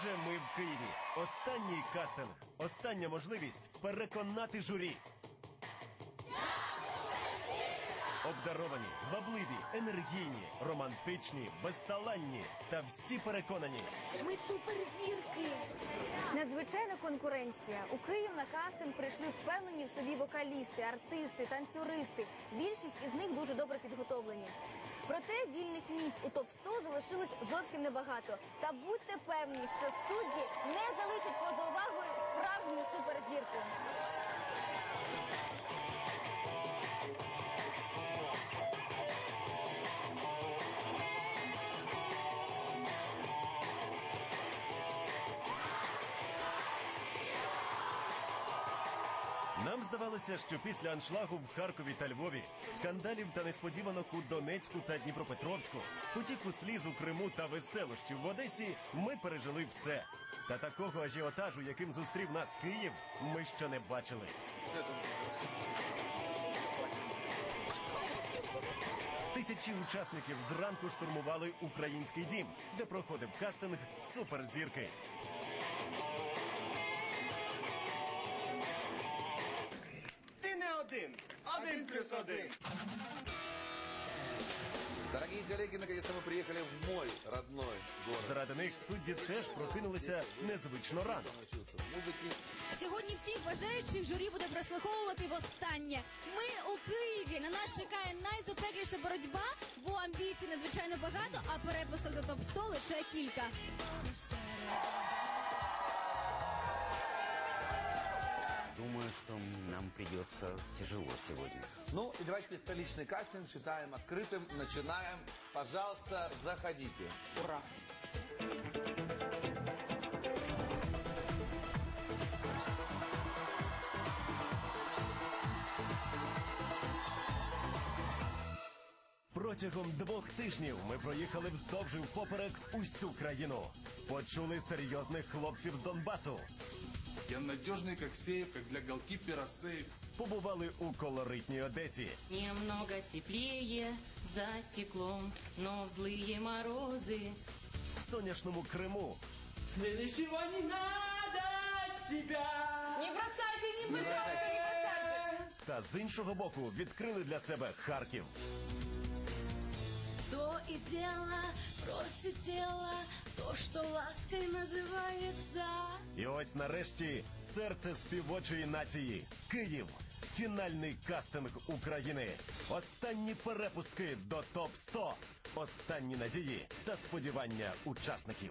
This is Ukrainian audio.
Отже, ми в Києві. Останній кастинг, остання можливість переконати журі. Обдаровані, звабливі, енергійні, романтичні, безталанні та всі переконані. Ми суперзірки. Надзвичайна конкуренція. У Київ на кастинг прийшли впевнені в собі вокалісти, артисти, танцюристи. Більшість із них дуже добре підготовлені. Проте вільних місць у топ 100 залишилось зовсім небагато. Та будьте певні, що судді не залишать поза увагою справжню суперзірку. Нам здавалося, що після аншлагу в Харкові та Львові, скандалів та несподіванок у Донецьку та Дніпропетровську, потіку сліз у Криму та веселощів в Одесі, ми пережили все. Та такого ажіотажу, яким зустрів нас Київ, ми ще не бачили. Тисячі учасників зранку штурмували український дім, де проходив кастинг суперзірки. Один. Один плюс один. Дорогие коллеги, наконец-то мы приехали в мой родной город. Заради них судді теж прокинулися незвично рано. Сьогодні всіх бажаючих журі буде прослуховувати востаннє. Ми у Києві. На нас чекає найзапекліша боротьба, бо амбіцій надзвичайно багато, а перепусток до топ 100 лише кілька. Думаю, что нам придется тяжело сегодня. Ну и давайте столичный кастинг считаем открытым. Начинаем. Пожалуйста, заходите. Ура! Протягом двох тижнів ми проїхали вздовж і впоперек усю країну. Почули серйозних хлопців з Донбасу. Я надежный, как сейф, как для голкипера сейф. Побували у колоритній Одесі. Немного теплее за стеклом, но в злые морозы соняшному Криму Мне ничего не надо от тебя. Не бросайте, не пожалуйста, не бросайте. та з іншого боку відкрили для себе Харків. То и дело просит тело, то, что лаской І ось нарешті серце співочої нації Київ. Фінальний кастинг України. Останні перепустки до топ 100 Останні надії та сподівання учасників.